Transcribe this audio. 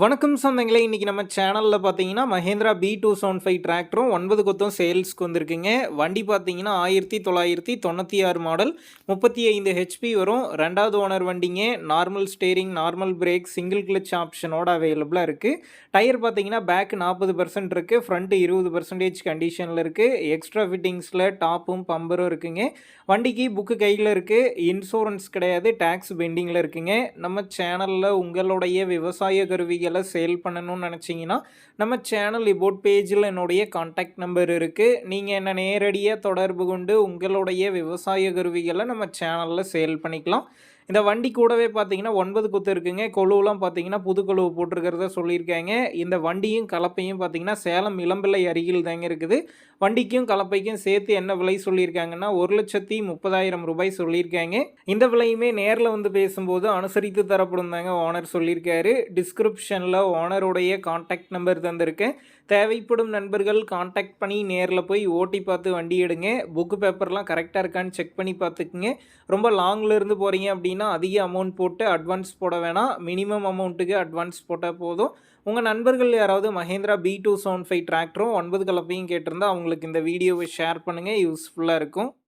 வணக்கம் சொந்தங்களே இன்றைக்கி நம்ம சேனலில் பார்த்தீங்கன்னா Mahindra B two seven five டிராக்டரும் ஒன்பது கொத்தம் சேல்ஸ்க்கு வந்திருக்குங்க. வண்டி பார்த்தீங்கன்னா ஆயிரத்தி தொள்ளாயிரத்தி தொண்ணூற்றி ஆறு மாடல் முப்பத்தி ஐந்து ஹெச்பி வரும். ரெண்டாவது ஓனர் வண்டிங்க normal steering normal brake single clutch ஆப்ஷனோட அவைலபிளாக இருக்குது டயர் பார்த்தீங்கன்னா பேக் நாற்பது பர்சன்ட் இருக்குது ஃப்ரண்ட்டு இருபது பர்சன்டேஜ் கண்டிஷனில் இருக்குது எக்ஸ்ட்ரா ஃபிட்டிங்ஸில் டாப்பும் பம்பரும் இருக்குங்க. வண்டிக்கு புக்கு கையில் இருக்குது இன்சூரன்ஸ் கிடையாது டேக்ஸ் பெண்டிங்கில் இருக்குங்க. நம்ம சேனலில் உங்களுடைய விவசாய கருவி எல்லாம் சேல் பண்ணணும்னு நினச்சிங்கன்னா நம்ம சேனல் இபோட் பேஜில் என்னுடைய காண்டாக்ட் நம்பர் இருக்குது நீங்கள் என்ன நேரடியாக தொடர்பு கொண்டு உங்களுடைய விவசாய கருவிகளை நம்ம சேனலில் சேல் பண்ணிக்கலாம். இந்த வண்டி கூடவே பார்த்தீங்கன்னா ஒன்பது குத்து இருக்குங்க. கொழுவெலாம் பார்த்தீங்கன்னா புது கொழுவு போட்டிருக்கிறத சொல்லியிருக்காங்க. இந்த வண்டியும் கலப்பையும் பார்த்தீங்கன்னா சேலம் இளம்பிள்ளை அருகில் தாங்க இருக்குது. வண்டிக்கும் கலப்பைக்கும் சேர்த்து என்ன விலை சொல்லியிருக்காங்கன்னா ஒரு லட்சத்தி முப்பதாயிரம் ரூபாய் சொல்லியிருக்காங்க. இந்த விலையுமே நேரில் வந்து பேசும்போது அனுசரித்து தரப்படும் தாங்க ஓனர் சொல்லியிருக்காரு. டிஸ்கிரிப்ஷனில் ஓனருடைய கான்டாக்ட் நம்பர் தந்திருக்கேன் தேவைப்படும் நண்பர்கள் காண்டாக்ட் பண்ணி நேரில் போய் ஓட்டி பார்த்து வண்டி எடுங்க. புக்கு பேப்பர்லாம் கரெக்டாக இருக்கான்னு செக் பண்ணி பார்த்துக்குங்க. ரொம்ப லாங்கில் இருந்து போகிறீங்க அப்படின்னா அதிக அமௌண்ட் போட்டு அட்வான்ஸ் போட வேணாம். மினிமம் அமௌண்ட்டுக்கு அட்வான்ஸ் போட்டால் போதும். உங்கள் நண்பர்கள் யாராவது Mahindra B two seven five டிராக்டரும் ஒன்பது கலப்பையும் கேட்டிருந்தா அவங்களுக்கு இந்த வீடியோவை ஷேர் பண்ணுங்கள் யூஸ்ஃபுல்லாக இருக்கும்.